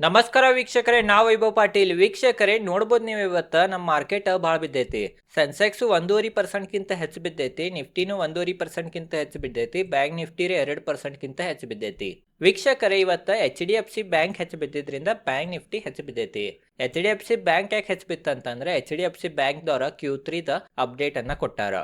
ನಮಸ್ಕಾರ ವೀಕ್ಷಕರೇ, ನಾವು ವೈಭವ್ ಪಾಟೀಲ್. ವೀಕ್ಷಕರೇ, ನೋಡ್ಬೋದು ನೀವು ಇವತ್ತು ನಮ್ಮ ಮಾರ್ಕೆಟ್ ಭಾಳ ಬಿದ್ದೈತಿ. ಸೆನ್ಸೆಕ್ಸ್ ಒಂದೂವರೆ ಪರ್ಸೆಂಟ್ಗಿಂತ ಹೆಚ್ಚು ಬಿದ್ದೈತಿ, ನಿಫ್ಟಿನೂ ಒಂದೂವರೆ ಪರ್ಸೆಂಟ್ಗಿಂತ ಹೆಚ್ಚು ಬಿದ್ದೈತಿ, ಬ್ಯಾಂಕ್ ನಿಫ್ಟಿ ಎರಡು ಪರ್ಸೆಂಟ್ಗಿಂತ ಹೆಚ್ಚು ಬಿದ್ದೈತಿ. ವೀಕ್ಷಕರೇ, ಇವತ್ತು H D F C bank ಹೆಚ್ಚು ಬಿದ್ದಿದ್ರಿಂದ ಬ್ಯಾಂಕ್ ನಿಫ್ಟಿ ಹೆಚ್ಚು ಬಿದ್ದೈತಿ. H D F C bank ಯಾಕೆ ಹೆಚ್ಚು ಬಿತ್ತಂತಂದ್ರೆ, ಎಚ್ ಡಿ ಎಫ್ ಸಿ ಬ್ಯಾಂಕ್ದವ್ರ ಕ್ಯೂ ತ್ರೀದ ಅಪ್ಡೇಟ್ ಅನ್ನ ಕೊಟ್ಟಾರ.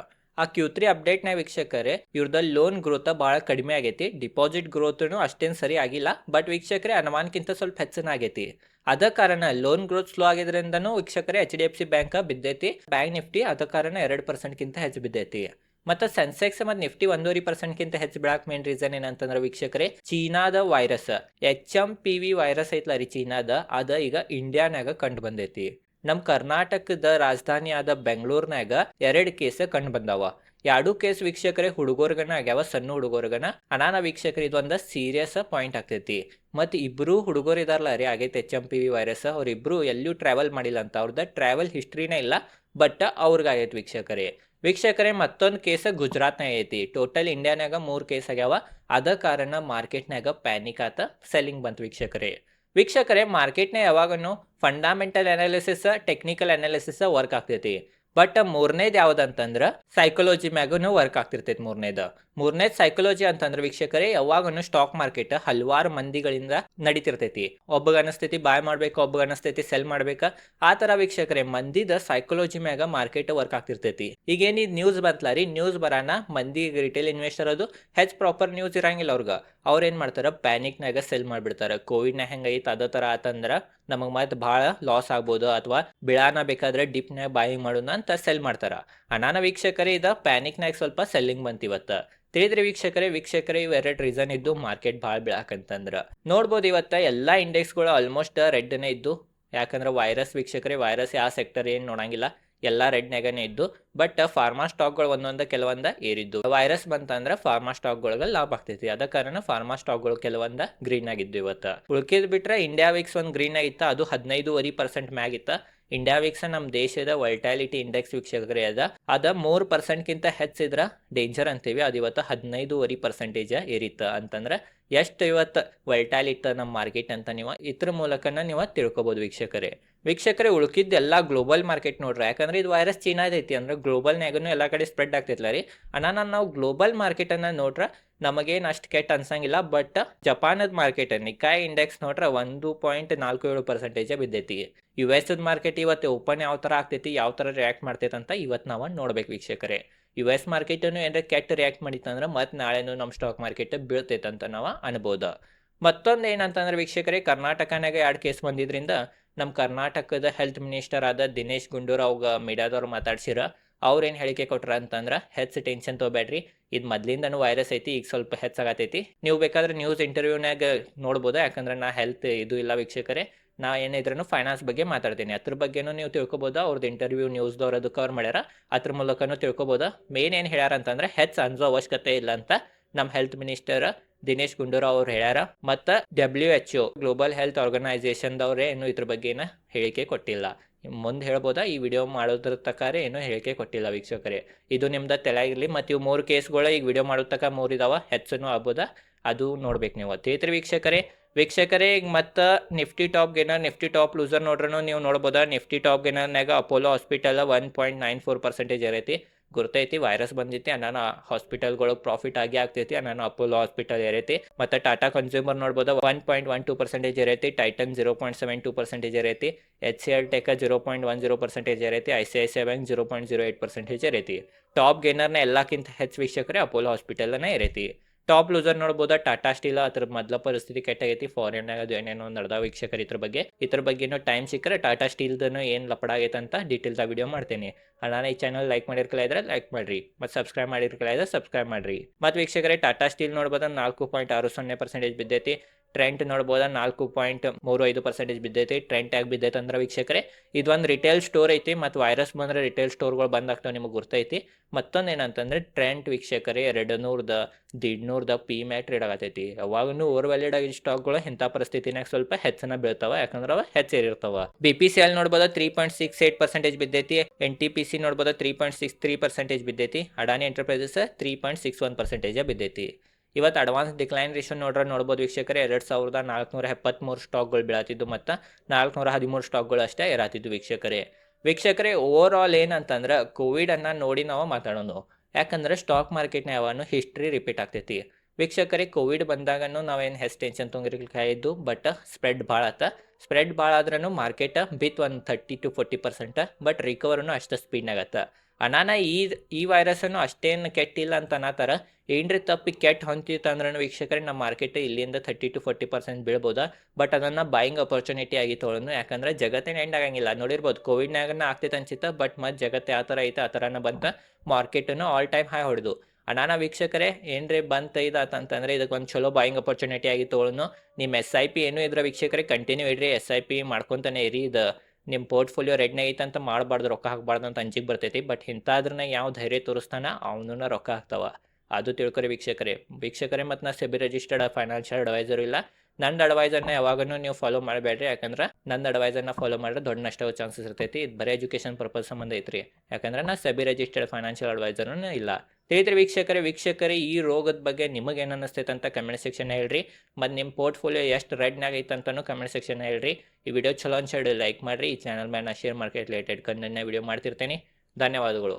ಆ ಕ್ಯೂ ತ್ರೀ ಅಪ್ಡೇಟ್ನ ವೀಕ್ಷಕರೇ ಇವ್ರದಲ್ಲಿ ಲೋನ್ ಗ್ರೋತ್ ಭಾಳ ಕಡಿಮೆ ಆಗೈತಿ. ಡಿಪಾಸಿಟ್ ಗ್ರೋತ್ನು ಅಷ್ಟೇನು ಸರಿ ಆಗಿಲ್ಲ. ಬಟ್ ವೀಕ್ಷಕರೇ, ಅನುಮಾನಕ್ಕಿಂತ ಸ್ವಲ್ಪ ಹೆಚ್ಚಿನ ಆಗೈತಿ. ಅದ ಕಾರಣ ಲೋನ್ ಗ್ರೋತ್ ಸ್ಲೋ ಆಗಿದ್ರಿಂದನೂ ವೀಕ್ಷಕರೇ H D F C bank ಬಿದ್ದೈತಿ. Bank Nifty ಅದ ಕಾರಣ ಎರಡು ಪರ್ಸೆಂಟ್ಗಿಂತ ಹೆಚ್ಚು ಬಿದ್ದೈತಿ. ಮತ್ತು ಸೆನ್ಸೆಕ್ಸ್ ಮತ್ತು ನಿಫ್ಟಿ ಒಂದೂವರೆ ಪರ್ಸೆಂಟ್ಗಿಂತ ಹೆಚ್ಚು ಬಿಡಾಕ್ ಮೇನ್ ರೀಸನ್ ಏನಂತಂದ್ರೆ ವೀಕ್ಷಕರೇ, ಚೀನಾದ virus H M P V virus ಐತ್ಲ ರೀ ಚೀನಾದ. ಅದ ಈಗ ಇಂಡಿಯಾನಾಗ ಕಂಡು ಬಂದೈತಿ ನಮ್ಮ ಕರ್ನಾಟಕದ ರಾಜಧಾನಿ ಆದ ಬೆಂಗಳೂರಿನಾಗ ಎರಡು ಕೇಸ್ ಕಂಡು ಬಂದಾವ. ಎರಡು ಕೇಸ್ ವೀಕ್ಷಕರೇ ಹುಡುಗರ್ಗನ ಆಗ್ಯಾವ, ಸಣ್ಣ ಹುಡುಗರ್ಗನ. ಅನಾನ ವೀಕ್ಷಕರು ಇದೊಂದು ಸೀರಿಯಸ್ ಪಾಯಿಂಟ್ ಆಗ್ತೈತಿ. ಮತ್ತು ಇಬ್ಬರು ಹುಡುಗರು ಇದಾರಲ್ಲ ರೀ, ಆಗೈತೆ H M P V virus ಅವ್ರಿಬ್ರು ಎಲ್ಲೂ ಟ್ರಾವೆಲ್ ಮಾಡಿಲ್ಲ ಅಂತ. ಅವ್ರದ್ದು ಟ್ರಾವೆಲ್ ಹಿಸ್ಟ್ರಿನೇ ಇಲ್ಲ ಬಟ್ ಅವ್ರಿಗಾಗೈತೆ ವೀಕ್ಷಕರೇ. ವೀಕ್ಷಕರೇ, ಮತ್ತೊಂದು ಕೇಸ ಗುಜರಾತ್ನಾಗ ಐತಿ ಟೋಟಲ್ ಇಂಡಿಯಾನಾಗ ಮೂರು ಕೇಸ್ ಆಗ್ಯಾವ. ಅದ ಕಾರಣ ಮಾರ್ಕೆಟ್ನಾಗ ಪ್ಯಾನಿಕ್ ಆತ ಸೆಲ್ಲಿಂಗ್ ಬಂತು ವೀಕ್ಷಕರೇ. ವೀಕ್ಷಕರೇ ಮಾರ್ಕೆಟ್ನ ಯಾವಾಗೂ fundamental analysis technical analysis work ಆಗ್ತೈತಿ. ಬಟ್ ಮೂರನೇದು ಯಾವ್ದಂತಂದ್ರ ಸೈಕಾಲಜಿ ಮ್ಯಾಗೂ ವರ್ಕ್ ಆಗ್ತಿರ್ತೈತಿ ಮೂರನೇದ. ಮೂರನೇದು ಸೈಕಾಲಜಿ ಅಂತಂದ್ರೆ ವೀಕ್ಷಕರೇ ಯಾವಾಗನು ಸ್ಟಾಕ್ ಮಾರ್ಕೆಟ್ ಹಲವಾರು ಮಂದಿಗಳಿಂದ ನಡೀತಿರ್ತೈತಿ. ಒಬ್ಬಗ ಅನಸ್ತೈತಿ ಬಾಯ್ ಮಾಡ್ಬೇಕು, ಒಬ್ಬಗ ಅನಸ್ತೈತಿ ಸೆಲ್ ಮಾಡ್ಬೇಕ. ಆ ತರ ವೀಕ್ಷಕರೇ, ಮಂದಿದ ಸೈಕಾಲಜಿ ಮ್ಯಾಗ ಮಾರ್ಕೆಟ್ ವರ್ಕ್ ಆಗ್ತಿರ್ತೈತಿ. ಈಗೇನಿ ನ್ಯೂಸ್ ಬಂತಲ್ಲ ರೀ ನ್ಯೂಸ್ ಬರಾನ ಮಂದಿ ರಿಟೇಲ್ ಇನ್ವೆಸ್ಟರ್ ಅದು ಹೆಚ್ ಪ್ರಾಪರ್ ನ್ಯೂಸ್ ಇರಂಗಿಲ್ಲ ಅವ್ರಿಗೆ. ಏನ್ ಮಾಡ್ತಾರ ಪ್ಯಾನಿಕ್ ನ್ಯಾಗ ಸೆಲ್ ಮಾಡ್ಬಿಡ್ತಾರ. ಮಾಡಿಬಿಡ್ತಾರೆ ನ ಹೆಂಗೈತಿ ಅದ ತರ ಆತಂದ್ರ ನಮಗ್ ಮತ್ತೆ ಬಹಳ ಲಾಸ್ ಆಗ್ಬೋದು, ಅಥವಾ ಬಿಳಾನ ಬೇಕಾದ್ರೆ ಡಿಪ್ನಾಗ ಬಾಯಿಂಗ್ ಮಾಡೋಣ ಅಂತ ಸೆಲ್ ಮಾಡ್ತಾರ. ಅನಾನ ವೀಕ್ಷಕರೇ ಇದ ಪ್ಯಾನಿಕ್ನಾಗ ಸ್ವಲ್ಪ ಸೆಲ್ಲಿಂಗ್ ಬಂತಿವತ್ತ. ತಿಳಿದ್ರಿ ವೀಕ್ಷಕರೇ ವೀಕ್ಷಕರೇ ಇವೆರಡು ರೀಸನ್ ಇದ್ದು ಮಾರ್ಕೆಟ್ ಭಾಳ ಬೀಳಾಕಂತಂದ್ರ ನೋಡ್ಬೋದು ಎಲ್ಲಾ ಇಂಡೆಕ್ಸ್ ಇಂಡೆಕ್ಸ್ಗಳು ಆಲ್ಮೋಸ್ಟ್ ರೆಡ್ನೇ ಇದ್ದು. ಯಾಕಂದ್ರೆ ವೈರಸ್ ವೀಕ್ಷಕರೇ ವೈರಸ್ ಯಾವ ಸೆಕ್ಟರ್ ಏನು ನೋಡಂಗಿಲ್ಲ. ಎಲ್ಲ ರೆಡ್ನಾಗನೇ ಇದ್ದು. ಬಟ್ ಫಾರ್ಮಾ ಸ್ಟಾಕ್ಗಳು ಒಂದೊಂದ ಕೆಲವೊಂದ ಏರಿದ್ದು. ವೈರಸ್ ಬಂತಂದ್ರೆ ಫಾರ್ಮಾ ಸ್ಟಾಕ್ಗಳಿಗೆ ಲಾಭ ಆಗ್ತೈತಿ. ಅದ ಕಾರಣ ಫಾರ್ಮಾ ಸ್ಟಾಕ್ಗಳು ಕೆಲವೊಂದ ಗ್ರೀನ್ ಆಗಿದ್ದು ಇವತ್ತ. ಉಳ್ಕಿದ್ ಬಿಟ್ರೆ ಇಂಡಿಯಾ ವಿಕ್ಸ್ ಒಂದು ಗ್ರೀನ್ ಆಗಿತ್ತ. ಅದು ಹದಿನೈದುವರೆ ಪರ್ಸೆಂಟ್ ಮ್ಯಾಗಿತ್ತ ಇಂಡಿಯಾ ವೀಕ್ಸ್ ನಮ್ಮ ದೇಶದ ವೈಟಾಲಿಟಿ ಇಂಡೆಕ್ಸ್ ವೀಕ್ಷಕರೇ ಅದ. ಅದ ಮೂರು ಪರ್ಸೆಂಟ್ಗಿಂತ ಹೆಚ್ಚಿದ್ರ ಡೇಂಜರ್ ಅಂತೀವಿ. ಅದು ಇವತ್ತು ಹದಿನೈದುವರೆ ಪರ್ಸೆಂಟೇಜ್ ಏರಿತ್ತ. ಅಂತಂದ್ರೆ ಎಷ್ಟು ಇವತ್ತು ವೈಟಾಲಿಟ್ ನಮ್ಮ ಮಾರ್ಕೆಟ್ ಅಂತ ನೀವು ಇದ್ರ ಮೂಲಕನ ನೀವು ತಿಳ್ಕೊಬೋದು ವೀಕ್ಷಕರೇ. ವೀಕ್ಷಕರೇ, ಉಳ್ಕಿದ್ದು ಎಲ್ಲ ಗ್ಲೋಬಲ್ ಮಾರ್ಕೆಟ್ ನೋಡ್ರಿ. ಯಾಕಂದ್ರೆ ಇದು ವೈರಸ್ ಚೀನಾದೈತಿ. ಅಂದ್ರೆ ಗ್ಲೋಬಲ್ನಾಗೂ ಎಲ್ಲ ಕಡೆ ಸ್ಪ್ರೆಡ್ ಆಗ್ತೈತಲ್ಲ ರೀ. ಅನಾನ ನಾವು ಗ್ಲೋಬಲ್ ಮಾರ್ಕೆಟನ್ನು ನೋಡ್ರೆ ನಮಗೇನು ಅಷ್ಟು ಕೆಟ್ಟ ಅನ್ಸಂಗಿಲ್ಲ ಬಟ್ ಜಪಾನದ ಮಾರ್ಕೆಟ್ ನಿಕಾಯ್ ಇಂಡೆಕ್ಸ್ ನೋಡ್ರೆ ಒಂದು ಪಾಯಿಂಟ್ ನಾಲ್ಕು ಏಳು ಪರ್ಸೆಂಟೇಜ್ ಬಿದ್ದೈತಿ ಯು ಎಸ್ ಮಾರ್ಕೆಟ್ ಇವತ್ತು ಓಪನ್ ಯಾವ ಥರ ಆಗ್ತೈತಿ, ಯಾವ ಥರ ರಿಯಾಕ್ಟ್ ಮಾಡ್ತೈತೆ ಅಂತ ಇವತ್ತು ನಾವು ನೋಡ್ಬೇಕು ವೀಕ್ಷಕರೇ. ಯು ಎಸ್ ಮಾರ್ಕೆಟನ್ನು ಏನಾರ ಕೆಟ್ಟ ರಿಯಾಕ್ಟ್ ಮಾಡಿತ್ತಂದ್ರೆ ಮತ್ತೆ ನಾಳೆನೂ ನಮ್ಮ ಸ್ಟಾಕ್ ಮಾರ್ಕೆಟ್ ಬೀಳ್ತೈತೆ ಅಂತ ನಾವು ಅನ್ಬೋದು. ಮತ್ತೊಂದು ಏನಂತಂದ್ರೆ ವೀಕ್ಷಕರೇ, ಕರ್ನಾಟಕನಾಗ ಎರಡು ಕೇಸ್ ಬಂದಿದ್ರಿಂದ ನಮ್ಮ ಕರ್ನಾಟಕದ ಹೆಲ್ತ್ ಮಿನಿಸ್ಟರ್ ಆದ ದಿನೇಶ್ ಗುಂಡೂರಾವ್ಗ ಮೀಡಿಯಾದವ್ರು ಮಾತಾಡ್ಸಿರ ಅವ್ರೇನು ಹೇಳಿಕೆ ಕೊಟ್ರ ಅಂತಂದ್ರೆ ಹೆಚ್ಚು ಟೆನ್ಷನ್ ತೊಗೊಬೇಡ್ರಿ. ಇದು ಮೊದ್ಲಿಂದನೂ ವೈರಸ್ ಐತಿ, ಈಗ ಸ್ವಲ್ಪ ಹೆಚ್ಚಾಗತೈತಿ. ನೀವು ಬೇಕಾದ್ರೆ ನ್ಯೂಸ್ ಇಂಟರ್ವ್ಯೂನಾಗ ನೋಡ್ಬೋದು? ಯಾಕಂದ್ರೆ ನಾ ಹೆಲ್ತ್ ಇದು ಇಲ್ಲ ವೀಕ್ಷಕರೇ. ನಾ ಏನಿದ್ರೂ ಫೈನಾನ್ಸ್ ಬಗ್ಗೆ ಮಾತಾಡ್ತೀನಿ. ಅದ್ರ ಬಗ್ಗೆನೂ ನೀವು ತಿಳ್ಕೊಬೋದು? ಅವ್ರದ್ದು ಇಂಟರ್ವ್ಯೂ ನ್ಯೂಸ್ದವ್ರು ಅದು ಕವರ್ ಮಾಡ್ಯಾರ. ಅದ್ರ ಮೂಲಕನೂ ತಿಳ್ಕೊಬೋದು? ಮೇನ್ ಏನು ಹೇಳ್ಯಾರ ಅಂತಂದ್ರೆ ಹೆಚ್ಚು ಅನ್ಸೋ ಅವಶ್ಯಕತೆ ಇಲ್ಲ ಅಂತ ನಮ್ಮ ಹೆಲ್ತ್ ಮಿನಿಸ್ಟರ್ ದಿನೇಶ್ ಗುಂಡೂರಾವ್ ಅವ್ರು ಹೇಳ್ಯಾರ. ಮತ್ತು W H O global health ಆರ್ಗನೈಸೇಷನ್ದವ್ರೇ ಏನು ಇದ್ರ ಬಗ್ಗೆನ ಹೇಳಿಕೆ ಕೊಟ್ಟಿಲ್ಲ. ಮುಂದೆ ಹೇಳ್ಬೋದಾ? ಈ ವಿಡಿಯೋ ಮಾಡೋದ್ರ ತಕಾರ ಏನೂ ಹೇಳಿಕೆ ಕೊಟ್ಟಿಲ್ಲ ವೀಕ್ಷಕರೇ. ಇದು ನಿಮ್ದು ತಲೆಯಾಗಿರಲಿ ಮತ್ತು ಇವು ಮೂರು ಕೇಸ್ಗಳು ಈಗ ವಿಡಿಯೋ ಮಾಡೋ ತಕ ಮೂರು ಇದಾವೆ, ಹೆಚ್ಚನು ಆಗ್ಬೋದಾ? ಅದು ನೋಡ್ಬೇಕು ನೀವು. ತೇತ್ರಿ ವೀಕ್ಷಕರೇ. ವೀಕ್ಷಕರೇ, ಈಗ ಮತ್ತು Nifty top gainer Nifty top loser ನೋಡ್ರೂ ನೀವು ನೋಡ್ಬೋದಾ? Nifty top ಗೇನರ್ನಾಗ Apollo hospital one point nine four percentage ಇರೈತಿ. ಗುರ್ತೈತಿ ವೈರಸ್ ಬಂದೈತಿ ನಾನು ಹಾಸ್ಪಿಟಲ್ಗಳು ಪ್ರಾಫಿಟ್ ಆಗಿ ಆಗ್ತೈತಿ ನಾನು ಅಪೋಲೋ ಹಾಸ್ಪಿಟಲ್ ಇರೈತಿ ಮತ್ತು ಟಾಟಾ ಕನ್ಸ್ಯೂಮರ್ ನೋಡ್ಬೋದು one point one two percentage ಇರೈತಿ Titan zero point seven two percentage ಇರೈತಿ H C L tech zero point one zero percentage ಇರೈತಿ I C I C zero point zero eight percentage ಇರೈತಿ top ಗೇನರ್ನ ಎಲ್ಲಕ್ಕಿಂತ ಹೆಚ್ಚು ವೀಕ್ಷಕರೇ Apollo ಹಾಸ್ಪಿಟಲ್ನೇ ಇರೈತಿ top loser ನೋಡ್ಬೋದಾ? Tata steel? ಅದ್ರ ಮೊದಲ ಪರಿಸ್ಥಿತಿ ಕೆಟ್ಟಾಗೈತಿ ಫಾರಿನ್ನಾಗ ಅದು ಏನೇನೋ ನಡೆದ ವೀಕ್ಷಕರು ಇದ್ರ ಬಗ್ಗೆ. ಇದ್ರ ಬಗ್ಗೆನೂ ಟೈಮ್ ಸಿಕ್ಕರೆ ಟಾಟಾ ಸ್ಟೀಲ್ದನು ಏನು ಲಪಡ ಅಂತ ಆ ವಿಡಿಯೋ ಮಾಡ್ತೇನೆ. ನಾನು ಈ ಚಾನಲ್ ಲೈಕ್ ಮಾಡಿರ್ಕಲ ಇದ್ರೆ ಲೈಕ್ ಮಾಡ್ರಿ. ಮತ್ತು ಸಬ್ಸ್ಕ್ರೈಬ್ ಮಾಡಿರ್ಕಲ ಇದ್ರೆ ಸಬ್ಸ್ಕ್ರೈಬ್ ಮಾಡ್ರಿ. ಮತ್ತು ವೀಕ್ಷಕರೇ, ಟಾಟಾ ಸ್ಟೀಲ್ ನೋಡ್ಬೋದ? ನಾಲ್ಕು ಪಾಯಿಂಟ್ ಆರು ಸೊನ್ನೆ ಪರ್ಸೆಂಟೇಜ್ ಬಿದ್ದೈತಿ. ಟ್ರೆಂಟ್ ನೋಡ್ಬೋದ? ನಾಲ್ಕು ಪಾಯಿಂಟ್ ಮೂರು ಐದು ಪರ್ಸೆಂಟೇಜ್ ಬಿದ್ದೈತಿ. ಟ್ರೆಂಟ್ ಆಗಿ ಬಿದ್ದೈತೆ ಅಂದ್ರೆ ವೀಕ್ಷಕರೇ, ಇದೊಂದು ರಿಟೇಲ್ ಸ್ಟೋರ್ ಐತಿ ಮತ್ತು ವೈರಸ್ ಬಂದ್ರೆ ರಿಟೇಲ್ ಸ್ಟೋರ್ಗಳು ಬಂದಾಗ್ತಾವೆ ನಿಮಗೆ ಗುರ್ತೈತಿ. ಮತ್ತೊಂದು ಏನಂತಂದ್ರೆ ಟ್ರೆಂಟ್ ವೀಕ್ಷಕರೇ ಎರಡು ನೂರದ ದ ಪಿ ಮ್ಯಾಟ್ ಟ್ರೇಡ್ ಆಗತೈತಿ. ಯಾವಾಗೂ ಓವರ್ ವ್ಯಾಲಿಡ್ ಸ್ಟಾಕ್ ಸ್ಟಾಕ್ಗಳು ಇಂಥ ಪರಿಸ್ಥಿತಿನಾಗ ಸ್ವಲ್ಪ ಹೆಚ್ಚನ ಬೀಳ್ತಾವ. ಯಾಕಂದ್ರೆ ಅವ ಹೆಚ್ಚಿರ್ತಾವ B P C L ನೋಡ್ಬೋದ? Three point six eight percentage ಬಿದ್ದೈತಿ. N T P C ನೋಡ್ಬೋದ? Three point six three percentage ಬಿದ್ದೈತಿ. Adani enterprises three point six one percentage ಬಿದ್ದೈತಿ. ಇವತ್ತು ಅಡ್ವಾನ್ಸ್ ಡಿಕ್ಲೈನ್ ರೇಷನ್ ನೋಡ್ರೆ ನೋಡ್ಬೋದು ವೀಕ್ಷಕರೇ. ಎರಡು ಸಾವಿರದ ನಾಲ್ಕುನೂರ ಎಪ್ಪತ್ತ್ಮೂರು ಸ್ಟಾಕ್ಗಳು ಬೀಳತ್ತಿದ್ದು ಮತ್ತು ನಾಲ್ಕುನೂರ ಹದಿಮೂರು ಸ್ಟಾಕ್ಗಳು ಅಷ್ಟೇ ಇರತ್ತಿದ್ದು ವೀಕ್ಷಕರೇ. ವೀಕ್ಷಕರೇ ಓವರ್ ಆಲ್ ಏನಂತಂದ್ರೆ ಕೋವಿಡನ್ನು ನೋಡಿ ನಾವು ಮಾತಾಡೋದು. ಯಾಕಂದ್ರೆ ಸ್ಟಾಕ್ ಮಾರ್ಕೆಟ್ನ ಯಾವನು ಹಿಸ್ಟ್ರಿ ರಿಪೀಟ್ ಆಗ್ತೈತಿ. ವೀಕ್ಷಕರೇ ಕೋವಿಡ್ ಬಂದಾಗನೂ ನಾವೇನು ಹೆಸ್ ಟೆನ್ಷನ್ ತೊಂಗಿರ್ಲಿಕ್ಕಾಯಿದ್ದು ಬಟ್ ಸ್ಪ್ರೆಡ್ ಭಾಳ ಆತ. ಸ್ಪ್ರೆಡ್ ಭಾಳ ಆದ್ರೂ ಮಾರ್ಕೆಟ್ ಬಿತ್ ಒಂದು thirty to forty percent but ರಿಕವರ್ನು ಅಷ್ಟು ಸ್ಪೀಡ್ನಾಗತ್ತ ಅನಾನ ಈ ಈ ವೈರಸ್ಸನ್ನು ಅಷ್ಟೇನು ಕೆಟ್ಟಿಲ್ಲ ಅಂತ ಅನ್ನತ್ತಾರ ಏನ್ರಿ ತಪ್ಪಿ ಕೆಟ್ಟ ಹೊಂತಿತ್ತು ಅಂದ್ರೆ ವೀಕ್ಷಕರೇ, ನಮ್ಮ ಮಾರ್ಕೆಟ್ ಇಲ್ಲಿಂದ ಥರ್ಟಿ ಟು ಫೋರ್ಟಿ ಪರ್ಸೆಂಟ್ ಬೀಳ್ಬೋದು. ಬಟ್ ಅದನ್ನು ಬಾಯಿಂಗ್ ಅಪರ್ಚುನಿಟಿ ಆಗಿ ತೊಗೊಳೋನು ಯಾಕಂದ್ರೆ ಜಗತ್ತಿನ ಎಂಡ್ ಆಗಂಗಿಲ್ಲ. ನೋಡಿರ್ಬೋದು ಕೋವಿಡ್ನಾಗನ ಆಗ್ತೈತೆ ಅನ್ಸಿತ್ತ ಬಟ್ ಮತ್ತೆ ಜಗತ್ತು ಯಾವ ಥರ ಐತೆ, ಆ ಥರನ ಬಂತ ಮಾರ್ಕೆಟನ್ನು ಆಲ್ ಟೈಮ್ ಹೈ ಹೊಡೆದು. ಅನಾನ ವೀಕ್ಷಕರೇ, ಏನ್ರಿ ಬಂತ ಇದಾತಂತಂದ್ರೆ ಇದಕ್ಕೆ ಒಂದು ಚಲೋ ಬಾಯಿಂಗ್ ಅಪರ್ಚುನಿಟಿ ಆಗಿ ತೊಗೊಳೋನು ನಿಮ್ಮ ಎಸ್ ಐ ಪಿ ಏನು ಇದ್ರ ವೀಕ್ಷಕರೇ ಕಂಟಿನ್ಯೂ ಇಡ್ರಿ. ಎಸ್ ಐ ಪಿ ಮಾಡ್ಕೊತಾನೆ ಇರಿ. ಇದು ನಿಮ್ಮ ಪೋರ್ಟ್ಫೋಲಿಯೋ ರೆಡ್ನಾಗ ಅಂತ ಮಾಡಬಾರ್ದು, ರೊಕ್ಕ ಹಾಕಬಾರ್ದು ಅಂತ ಅಂಜಿಗೆ ಬರ್ತೈತಿ. ಬಟ್ ಇಂಥದ್ರನ್ನ ಯಾವ ಧೈರ್ಯ ತೋರಿಸ್ತಾನ ಅವನನ್ನ ರೊಕ್ಕ ಹಾಕ್ತಾವ. ಅದು ತಿಳ್ಕೊರಿ ವೀಕ್ಷಕರೇ. ವೀಕ್ಷಕರೇ ಮತ್ತು ನಾ ಸೆಬಿ ರಿಜಿಸ್ಟರ್ಡ್ ಫೈನಾನ್ಷಿಯಲ್ ಅಡ್ವೈಸರ್ ಇಲ್ಲ. ನನ್ನ ಅಡ್ವೈಸರ್ನ ಯಾವಾಗೂ ನೀವು ಫಾಲೋ ಮಾಡಬೇಡ್ರಿ. ಯಾಕಂದ್ರೆ ನನ್ನ ಅಡ್ವೈಸರ್ನ ಫಾಲೋ ಮಾಡಿದ್ರೆ ದೊಡ್ಡ ನಷ್ಟವ ಚಾನ್ಸಸ್ ಇರ್ತೈತಿ. ಇದು ಬರೀ ಎಜುಕೇಷನ್ ಪರ್ಪಸ್ ಸಂಬಂಧ ಐತ್ರಿ. ಯಾಕಂದ್ರೆ ನಾ ಸೆಬಿ ರಿಜಿಸ್ಟರ್ಡ್ ಫೈನಾನ್ಷಿಯಲ್ ಅಡ್ವೈಸರ್ನೂ ಇಲ್ಲ. ತಿಳಿದ್ರಿ ವೀಕ್ಷಕರೇ ವೀಕ್ಷಕರೇ, ಈ ರೋಗದ ಬಗ್ಗೆ ನಿಮಗೆ ಏನು ಅನ್ನಿಸ್ತೈತೆ ಅಂತ ಕಮೆಂಟ್ ಸೆಕ್ಷನ್ ಹೇಳ್ರಿ. ಮತ್ತು ನಿಮ್ಮ ಪೋರ್ಟ್ಫೋಲಿಯೋ ಎಷ್ಟು ರೆಡ್ನಾಗ ಐತೆ ಅಂತಲೂ ಕಮೆಂಟ್ ಸೆಕ್ಷನ್ ಹೇಳ್ರಿ. ಈ ವಿಡಿಯೋ ಚಲೋ ಅನ್ಸಡಿ ಲೈಕ್ ಮಾಡಿರಿ. ಈ ಚಾನಲ್ ಮೇಲೆ ಶೇರ್ ಮಾರ್ಕೆಟ್ ರಿಲೇಟೆಡ್ ಕಂದನ್ನ ವಿಡಿಯೋ ಮಾಡ್ತಿರ್ತೀನಿ. ಧನ್ಯವಾದಗಳು.